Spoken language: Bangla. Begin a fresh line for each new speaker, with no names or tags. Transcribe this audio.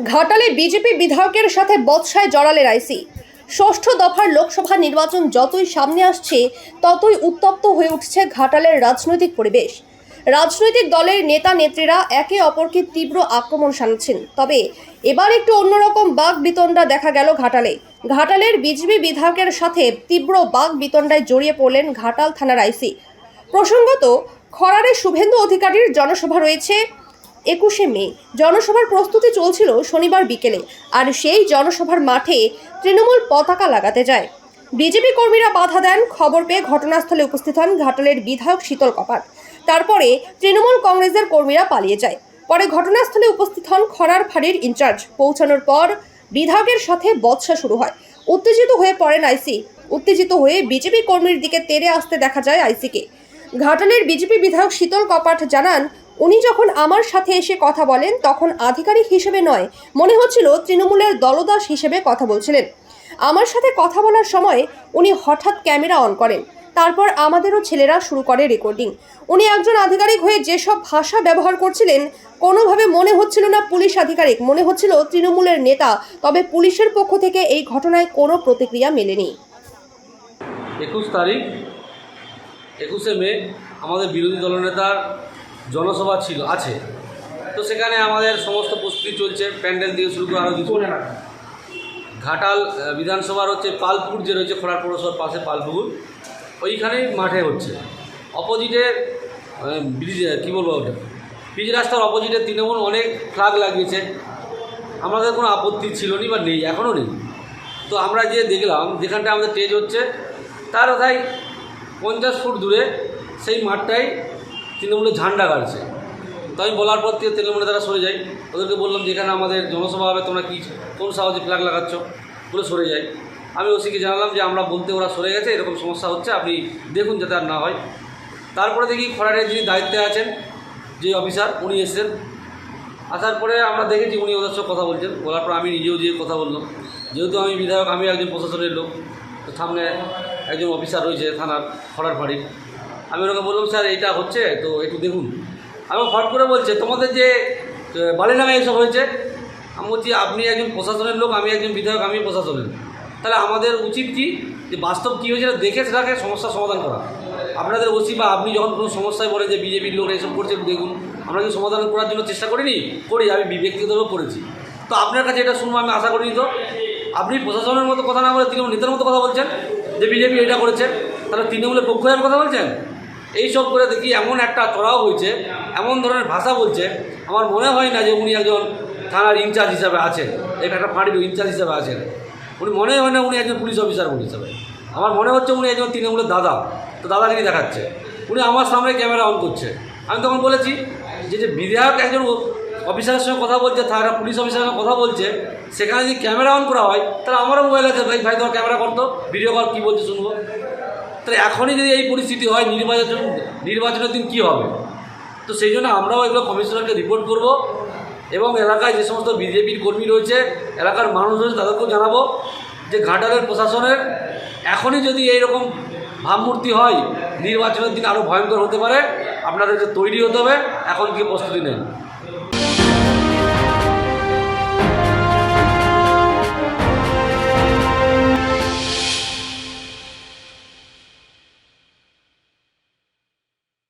ঘাটালে বিজেপি বিধায়কের সাথে বৎসায় জড়ালেন আইসি। ষষ্ঠ দফার লোকসভা নির্বাচন যতই সামনে আসছে, ততই উত্তপ্ত হয়ে উঠছে ঘাটালের রাজনৈতিক পরিবেশ। রাজনৈতিক দলের নেতা নেত্রীরা একে অপরকে তীব্র আক্রমণ শানাচ্ছেন। তবে এবার একটু অন্যরকম বাঘ বিতণ্ডা দেখা গেল ঘাটালে। ঘাটালের বিজেপি বিধায়কের সাথে তীব্র বাঘ বিতণ্ডায় জড়িয়ে পড়লেন ঘাটাল থানার আইসি। প্রসঙ্গত, খরারে শুভেন্দু অধিকারীর জনসভা রয়েছে। একুশে মে। জনসভার প্রস্তুতি চলছিল শনিবার বিকেলে, আর সেই জনসভার মাঠে তৃণমূল পতাকা লাগাতে যায়। বিজেপি কর্মীরা বাধা দেন, খবর পেয়ে ঘটনাস্থলে উপস্থিত হন ঘাটালের বিধায়ক শীতল কপাট। তারপরে তৃণমূল কংগ্রেসের কর্মীরা পালিয়ে যায়। পরে ঘটনাস্থলে উপস্থিত হন খরার ফাঁড়ির ইনচার্জ। পৌঁছানোর পর বিধায়কের সাথে বৎসা শুরু হয়। উত্তেজিত হয়ে পড়েন আইসি। উত্তেজিত হয়ে বিজেপি কর্মীর দিকে তেড়ে আসতে দেখা যায় আইসিকে। ঘাটালের বিজেপি বিধায়ক শীতল কপাট জানান উনি যখন আমার সাথে এসে কথা বলেন, তখন আধিকারিক হিসেবে নয়, মনে হচ্ছিল তৃণমূলের দলদাস হিসেবে কথা বলছিলেন। আমার সাথে কথা বলার সময় উনি হঠাৎ ক্যামেরা অন করেন। তারপর আমাদেরও ছেলেরা শুরু করে রেকর্ডিং উনি একজন আধিকারিক হয়ে যেসব ভাষা ব্যবহার করছিলেন, কোনোভাবে মনে হচ্ছিল না পুলিশ আধিকারিক, মনে হচ্ছিল তৃণমূলের নেতা, তবে পুলিশের পক্ষ থেকে এই ঘটনায় কোনো প্রতিক্রিয়া মেলেনি।
একুশ তারিখ, একুশে মে, আমাদের বিরোধী দলনেতার জনসভা ছিল আছে। তো সেখানে আমাদের সমস্ত প্রস্তুতি চলছে প্যান্ডেল দিয়ে শুরু করে আরও কিছু। ঘাটাল বিধানসভার হচ্ছে পালপুর যে রয়েছে খোলার পৌরসভার পাশে পালপুকুর। ওইখানেই মাঠে হচ্ছে। অপোজিটে ব্রিজ কী বলব ওটা? ব্রিজ রাস্তার অপোজিটে তৃণমূল অনেক ফ্লাগ লাগিয়েছে। আমাদের কোনো আপত্তি ছিল নি বা নেই এখনও নেই। তো আমরা যে দেখলাম যেখানটা আমাদের স্টেজ হচ্ছে তার কোথায় পঞ্চাশ ফুট দূরে সেই মাঠটাই তৃণমূলের ঝান্ডা গাড়ছে। তো আমি বলার পর থেকে তৃণমূলে তারা সরে যাই ওদেরকে বললাম যেখানে আমাদের জনসভা হবে, তোমরা কী, কোন সাহসে ফ্ল্যাগ লাগাচ্ছ? বলে সরে যাই আমি ওসিকে জানালাম যে, আমরা বলতে ওরা সরে গেছে, এরকম সমস্যা হচ্ছে, আপনি দেখুন যাতে আর না হয়। তারপরে দেখি খরারের যিনি দায়িত্বে আছেন, যে অফিসার, উনি এসেছেন। আসার পরে আমরা দেখেছি উনি ওদের সঙ্গে কথা বলছেন। বলার পর আমি নিজেও যেয়ে কথা বললাম। যেহেতু আমি বিধায়ক আমি একজন প্রশাসনের লোক সামনে একজন অফিসার রয়েছে থানার, খড়ার ফাঁড়ির আমি ওনাকে বললাম, স্যার এইটা হচ্ছে, তো একটু দেখুন। আমি ফট করে বলছে, তোমাদের যে বালিডাঙ্গা এইসব হয়েছে? আমি বলছি, আপনি একজন প্রশাসনের লোক, আমি একজন বিধায়ক আমি প্রশাসনের। তাহলে আমাদের উচিত কি? যে বাস্তব কী হয়েছে দেখে সেটাকে সমস্যার সমাধান করা। আপনাদের ওসি বা আপনি যখন কোনো সমস্যায় বলে যে বিজেপির লোক এইসব করছে, একটু দেখুন। আমরা কি সমাধান করার জন্য চেষ্টা করিনি, করি, আমি ব্যক্তিগতভাবে করেছি। তো আপনার কাছে এটা শুনব, আমি আশা করিনি তো। আপনি প্রশাসনের মতো কথা না বলে তৃণমূল নেতার মতো কথা বলছেন, যে বিজেপি এটা করেছে, তাহলে তৃণমূলের পক্ষ হয়ে কথা বলছেন? এইসব করে দেখি এমন একটা চড়াও হয়েছে এমন ধরনের ভাষা বলছে, আমার মনে হয় না যে উনি একজন থানার ইনচার্জ হিসাবে আছেন এটা একটা ফাঁড়ির ইনচার্জ হিসাবে আছেন। উনি মনে হয় না উনি একজন পুলিশ অফিসার হিসাবে। আমার মনে হচ্ছে উনি একজন তৃণমূলের দাদা, তো দাদা দাদাগিরি দেখাচ্ছে। উনি আমার সামনে ক্যামেরা অন করছে। আমি তখন বলেছি যে যে বিধায়ক একজন অফিসারের সঙ্গে কথা বলছে, তারা পুলিশ অফিসারের সঙ্গে কথা বলছে, সেখানে যদি ক্যামেরা অন করা হয়, তাহলে আমারও মোবাইল আছে, ভাই ভাই, তোমার ক্যামেরা করতো ভিডিও কল কী বলছে শুনব? তাহলে এখনই যদি এই পরিস্থিতি হয় নির্বাচন নির্বাচনের দিন কী হবে? তো সেই জন্য আমরাও এগুলো কমিশনারকে রিপোর্ট করব এবং এলাকায় যে সমস্ত বিজেপির কর্মী রয়েছে, এলাকার মানুষ রয়েছে তাদেরকেও জানাব যে ঘাটালের প্রশাসনের এখনই যদি এইরকম ভাবমূর্তি হয়, নির্বাচনের দিন আরও ভয়ঙ্কর হতে পারে। আপনাদেরকে তৈরি হতে হবে, এখন কি প্রস্তুতি নেন